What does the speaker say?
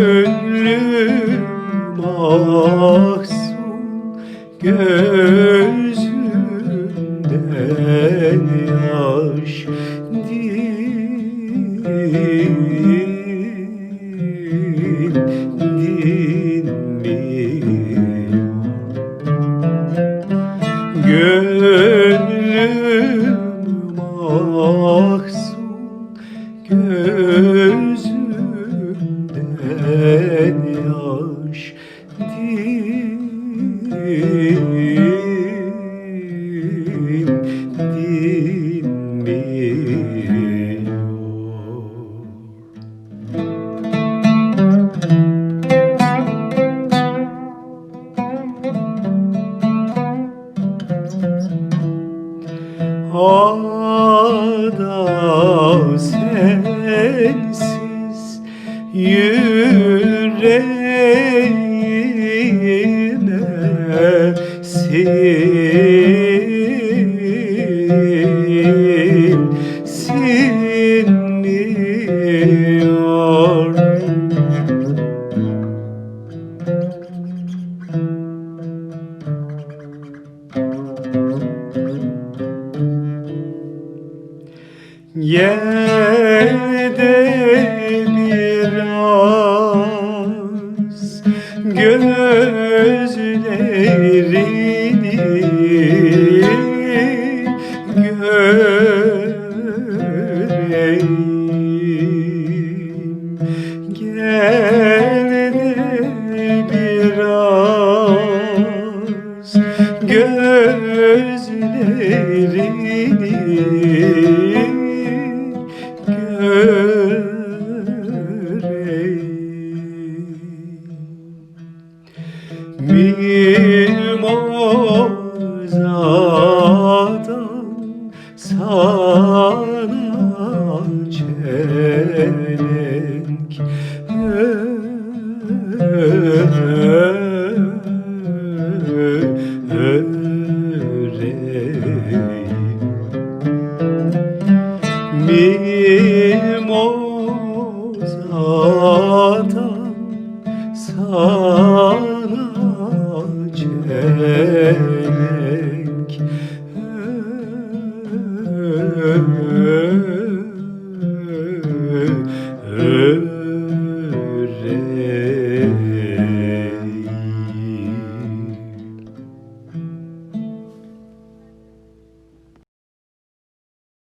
Gönlüm mahzun gözümden yaş din dinmiyor Gönlüm sensiz yüreğime sin sinmiyor Yerde biraz gözlerini Mimozadan sana çelenk Mimozadan sana